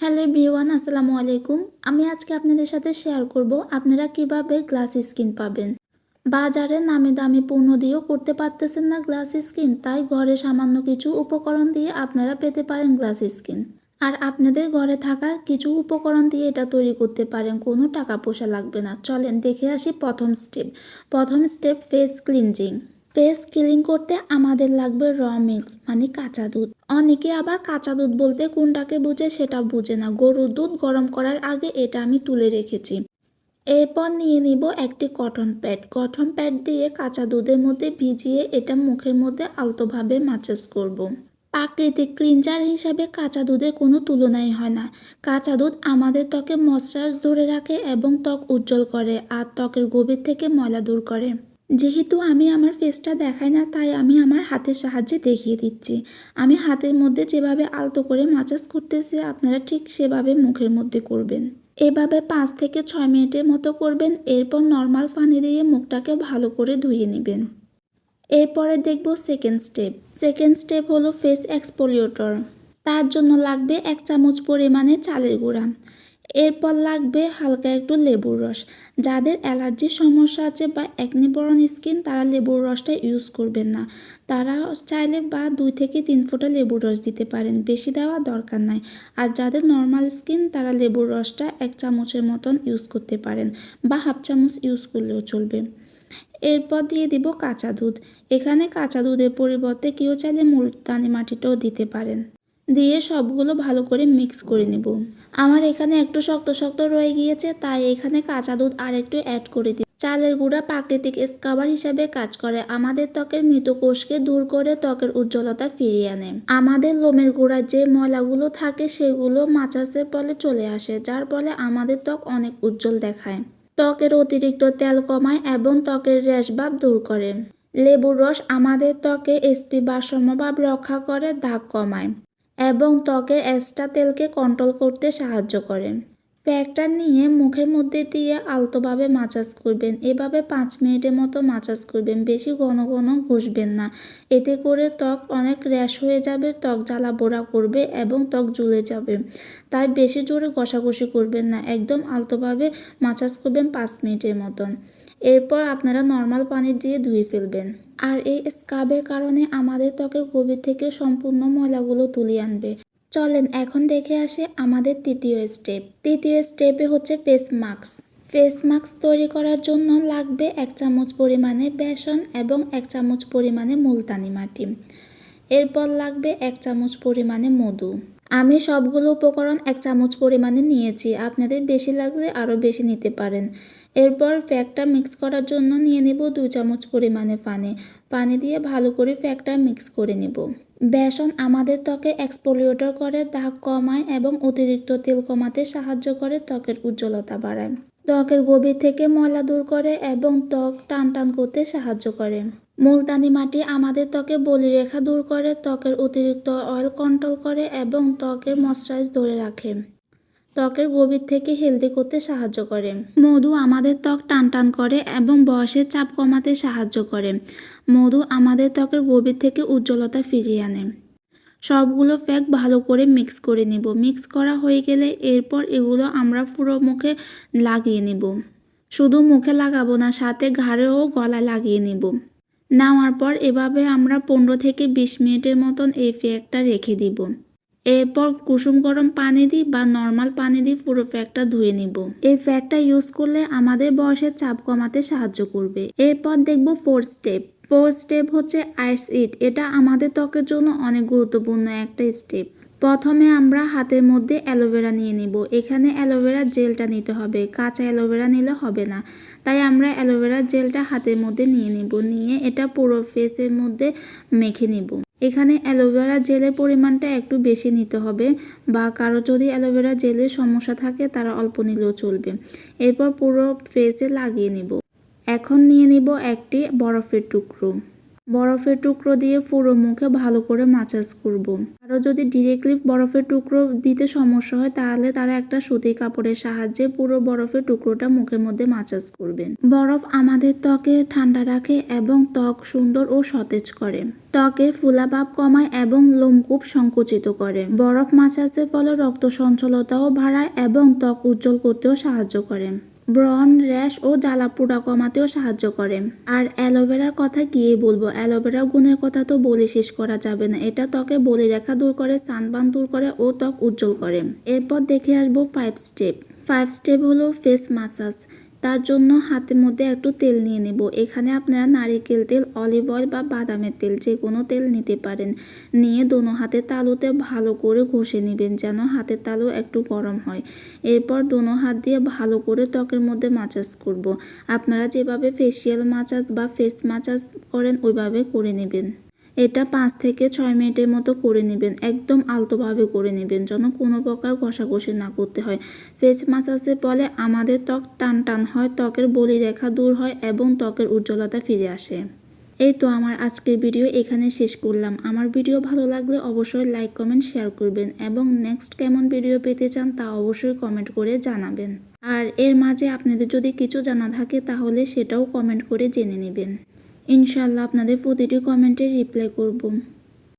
Hello everyone, আসসালামু আলাইকুম। আমি আজকে আপনাদের সাথে শেয়ার করব আপনারা কীভাবে গ্লাস স্কিন পাবেন। বাজারে নামি দামি পণ্য দিয়েও করতে পারতেছেন না গ্লাস স্কিন, তাই ঘরে সামান্য কিছু উপকরণ দিয়ে আপনারা পেতে পারেন গ্লাস স্কিন। আর আপনাদের ঘরে থাকা কিছু উপকরণ দিয়ে এটা তৈরি করতে পারেন, কোনো টাকা পয়সা লাগবে না। চলেন দেখে আসি প্রথম স্টেপ। প্রথম step, face cleansing. Face cleansing করতে আমাদের লাগবে র মিল্ক মানে কাঁচা দুধ। অনেকে আবার কাঁচা দুধ বলতে কোনটাকে বুঝে সেটা বুঝে না। গরুর দুধ গরম করার আগে এটা আমি তুলে রেখেছি। এরপর নিয়ে নিব একটি কটন প্যাড। কটন প্যাড দিয়ে কাঁচা দুধের মধ্যে ভিজিয়ে এটা মুখের মধ্যে আলতোভাবে মাসাজ করব। প্রাকৃতিক ক্লিনজার হিসাবে কাঁচা দুধের কোনো তুলনাই হয় না। কাঁচা দুধ আমাদের ত্বকে ময়শ্চারাইজ ধরে রাখে এবং ত্বক উজ্জ্বল করে, আর ত্বকের গভীর থেকে ময়লা দূর করে। যেহেতু আমি আমার ফেসটা দেখাই না, তাই আমি আমার হাতের সাহায্যে দেখিয়ে দিচ্ছি। আমি হাতের মধ্যে যেভাবে আলতো করে মাসাজ করতেছি, আপনারা ঠিক সেভাবে মুখের মধ্যে করবেন। এভাবে পাঁচ থেকে ছয় মিনিটের মতো করবেন, এরপর নর্মাল পানি দিয়ে মুখটাকে ভালো করে ধুয়ে নেবেন। এরপরে দেখব সেকেন্ড স্টেপ সেকেন্ড স্টেপ হলো ফেস এক্সপোলিউটর তার জন্য লাগবে এক চামচ পরিমাণে চালের গুঁড়া। এরপর লাগবে হালকা একটু লেবুর রস। যাদের অ্যালার্জির সমস্যা আছে বা একনিবরণ স্কিন তারা লেবুর রসটা ইউজ করবেন না। তারা চাইলে বা দুই থেকে তিন ফোঁটা লেবুর রস দিতে পারেন, বেশি দেওয়া দরকার নাই। আর যাদের নর্মাল স্কিন তারা লেবুর রসটা এক চামচের মতন ইউজ করতে পারেন বা হাফ চামচ ইউজ করলেও চলবে। এরপর দিয়ে দিব কাঁচা দুধ। এখানে কাঁচা দুধের পরিবর্তে কেউ চাইলে মুলতানি মাটিটাও দিতে পারেন। দিয়ে সবগুলো ভালো করে মিক্স করে নেব। আমার এখানে একটু শক্ত শক্ত রয়ে গিয়েছে, তাই এখানে কাঁচা দুধ আর একটু অ্যাড করে দিই। চালের গুঁড়া প্রাকৃতিক স্কাবার হিসাবে কাজ করে। আমাদের ত্বকের মৃত কোষকে দূর করে ত্বকের উজ্জ্বলতা ফিরিয়ে আনে। আমাদের লোমের গোড়ায় যে ময়লাগুলো থাকে, সেগুলো মাচাসের ফলে চলে আসে, যার ফলে আমাদের ত্বক অনেক উজ্জ্বল দেখায়। ত্বকের অতিরিক্ত তেল কমায় এবং ত্বকের র্যাশ দূর করে। লেবুর রস আমাদের ত্বকে এসপি ভারসাম্যভাব রক্ষা করে, দাগ কমায়। এবং ত্বকের এক্সট্রা তেলকে কন্ট্রোল করতে সাহায্য করে। প্যাকটা নিয়ে মুখের মধ্যে দিয়ে আলতোভাবে মাসাজ করবেন। এভাবে পাঁচ মিনিটের মতো মাসাজ করবেন। বেশি ঘন ঘন ঘষবেন না। এতে করে ত্বক অনেক র্যাশ হয়ে যাবে, ত্বক জ্বালা পোড়া করবে এবং ত্বক জ্বলে যাবে। তাই বেশি জোরে ঘষাঘষি করবেন না। একদম আলতোভাবে মাসাজ করবেন পাঁচ মিনিটের মতন। এরপর আপনারা নর্মাল পানি দিয়ে ধুয়ে ফেলবেন। আর এই স্কাবের কারণে আমাদের ত্বকের গভীর থেকে সম্পূর্ণ ময়লাগুলো তুলে আনবে। চলেন এখন দেখে আসে আমাদের তৃতীয় স্টেপ। তৃতীয় স্টেপে হচ্ছে ফেস মাস্ক ফেস মাস্ক তৈরি করার জন্য লাগবে এক চামচ পরিমাণে বেসন এবং এক চামচ পরিমাণে মুলতানি মাটি। এরপর লাগবে এক চামচ পরিমাণে মধু। আমি সবগুলো উপকরণ এক চামচ পরিমাণে নিয়েছি। আপনাদের বেশি লাগলে আরও বেশি নিতে পারেন। এরপর ফ্যাকটা মিক্স করার জন্য নিয়ে নেব দু চামচ পরিমাণে পানি। পানি দিয়ে ভালো করে ফ্যাকটা মিক্স করে নেব। বেসন আমাদের ত্বকে এক্সপোলিউটর করে, দাগ কমায় এবং অতিরিক্ত তেল কমাতে সাহায্য করে ত্বকের উজ্জ্বলতা বাড়ায়। ত্বকের গভীর থেকে ময়লা দূর করে এবং ত্বক টান টান করতে সাহায্য করে। মুলতানি মাটি আমাদের ত্বকে বলিরেখা দূর করে, ত্বকের অতিরিক্ত অয়েল কন্ট্রোল করে এবং ত্বকের ময়শ্চারাইজ ধরে রাখে। ত্বকের গভীর থেকে হেলদি করতে সাহায্য করে। মধু আমাদের ত্বক টান টান করে এবং বয়সের চাপ কমাতে সাহায্য করে। মধু আমাদের ত্বকের গভীর থেকে উজ্জ্বলতা ফিরিয়ে আনে। সবগুলো ফ্যাক ভালো করে মিক্স করে নিব। মিক্স করা হয়ে গেলে এরপর এগুলো আমরা পুরো মুখে লাগিয়ে নিব। শুধু মুখে লাগাবো না, সাথে ঘাড়েও গলায় লাগিয়ে নিব। নেওয়ার পর এভাবে আমরা পনেরো থেকে বিশ মিনিটের মতন এই ফ্যাকটা রেখে দিব। এরপর কুসুম গরম পানি দিই বা নর্মাল পানি দিয়ে পুরো ফ্যাকটা ধুয়ে নিব। এই ফ্যাকটা ইউজ করলে আমাদের বয়সের চাপ কমাতে সাহায্য করবে। এরপর দেখব ফোর স্টেপ ফোর স্টেপ হচ্ছে আইস ইট এটা আমাদের ত্বকের জন্য অনেক গুরুত্বপূর্ণ একটা স্টেপ প্রথমে আমরা হাতের মধ্যে অ্যালোভেরা নিয়ে নিব। এখানে অ্যালোভেরা জেলটা নিতে হবে। কাঁচা অ্যালোভেরা নিলে হবে না। তাই আমরা অ্যালোভেরা জেলটা হাতের মধ্যে নিয়ে নিব। নিয়ে এটা পুরো ফেসের মধ্যে মেখে নিব। এখানে অ্যালোভেরা জেলের পরিমাণটা একটু বেশি নিতে হবে বা কারও যদি অ্যালোভেরা জেলের সমস্যা থাকে তারা অল্প নিলেও চলবে। এরপর পুরো ফেসে লাগিয়ে নিব। এখন নিয়ে নিব একটি বরফের টুকরো। বরফের টুকরো দিয়ে পুরো মুখে ভালো করে মাসাজ করব। আরও যদি ডিরেক্টলি বরফের টুকরো দিতে সমস্যা হয়, তাহলে তারা একটা সুতি কাপড়ের সাহায্যে পুরো বরফের টুকরোটা মুখের মধ্যে মাসাজ করবেন। বরফ আমাদের ত্বকে ঠান্ডা রাখে এবং ত্বক সুন্দর ও সতেজ করে। ত্বকের ফুলাভাব কমায় এবং লোমকূপ সংকুচিত করে। বরফ মাসাজের ফলে রক্ত সঞ্চলতাও বাড়ায় এবং ত্বক উজ্জ্বল করতেও সাহায্য করে। ব্রন, র্যাশ ও জ্বালা পোড়া কমাতেও সাহায্য করে। আর অ্যালোভেরার কথা গিয়ে বলব? অ্যালোভেরা গুণের কথা তো বলে শেষ করা যাবে না। এটা ত্বকে বলি রেখা দূর করে সানবান দূর করে ও ত্বক উজ্জ্বল করে। এরপর দেখে আসব ফাইভ স্টেপ ফাইভ স্টেপ হলো ফেস মাসাজ তার জন্য হাতের মধ্যে একটু তেল নিয়ে নেব। এখানে আপনারা নারিকেল তেল অলিভ অয়েল বা বাদামের তেল যে কোনো তেল নিতে পারেন। নিয়ে দোনো হাতের তালুতে ভালো করে ঘষে নেবেন যেন হাতের তালু একটু গরম হয়। এরপর দোনো হাত দিয়ে ভালো করে ত্বকের মধ্যে মাসাজ করব। আপনারা যেভাবে ফেসিয়াল মাসাজ বা ফেস মাসাজ করেন, ওইভাবে করে নেবেন। এটা পাঁচ থেকে ছয় মিনিটের মতো করে নেবেন, একদম আলতোভাবে করে নেবেন যেন কোনো প্রকার ঘষাঘষি না করতে হয়। ফেস মাসাজের ফলে আমাদের ত্বক টান টান হয়, ত্বকের বলি রেখা দূর হয় এবং ত্বকের উজ্জ্বলতা ফিরে আসে। এই তো আমার আজকের ভিডিও এখানে শেষ করলাম। আমার ভিডিও ভালো লাগলে অবশ্যই লাইক, কমেন্ট, শেয়ার করবেন এবং নেক্সট কেমন ভিডিও পেতে চান তা অবশ্যই কমেন্ট করে জানাবেন। আর এর মাঝে আপনাদের যদি কিছু জানা থাকে তাহলে সেটাও কমেন্ট করে জেনে নেবেন। ইনশাল্লাহ আপনাদের প্রতিটি কমেন্টে রিপ্লাই করব।